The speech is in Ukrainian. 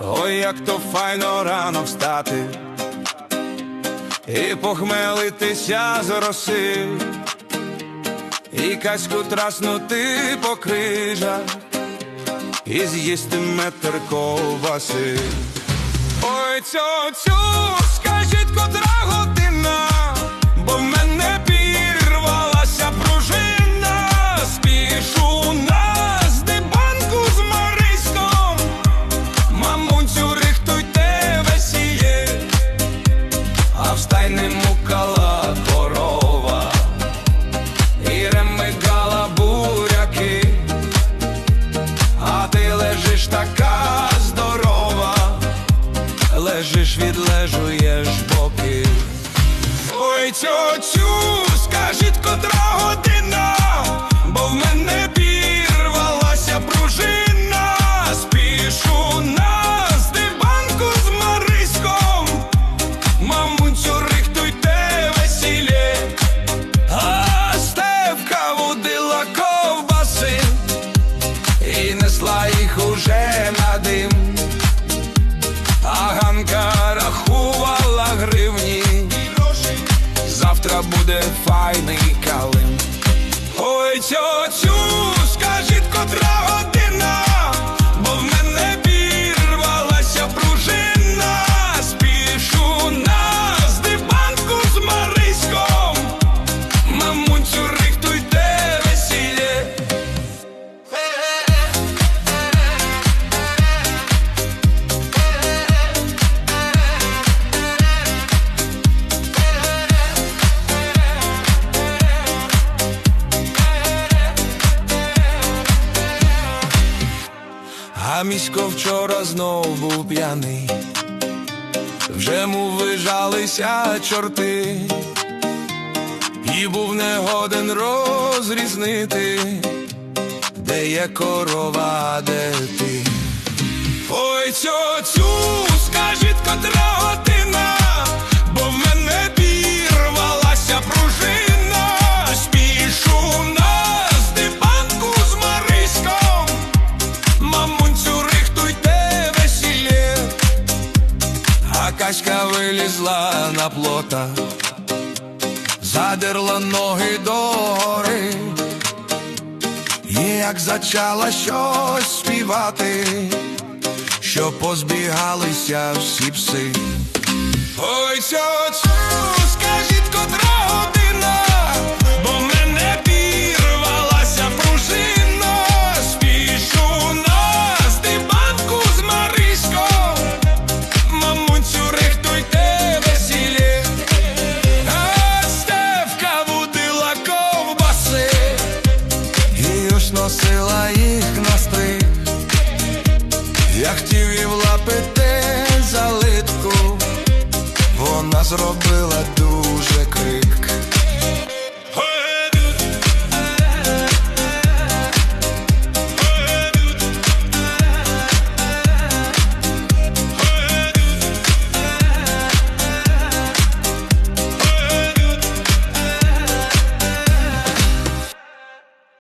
Ой, як то файно рано встати і похмелитися з роси, і каську траснути по крижах, і з'їсти метр ковбаси. Ой, цю, скажіть, котра відлежуєш боки. Ой, тьотю, скажіть, котра година, бо в мене буде файний калин. А місько вчора знов був п'яний, вже му вижалися чорти, і був негоден розрізнити, де є корова, де ти. Ой, цьоцю, скажіть, котра качка вилізла на плота, задерла ноги догори, і як зачала щось співати, що позбігалися всі пси. Ой, цьоцю, скажіть, їх настриг. Я хотів і влапити залитку, вона зробила дуже крик.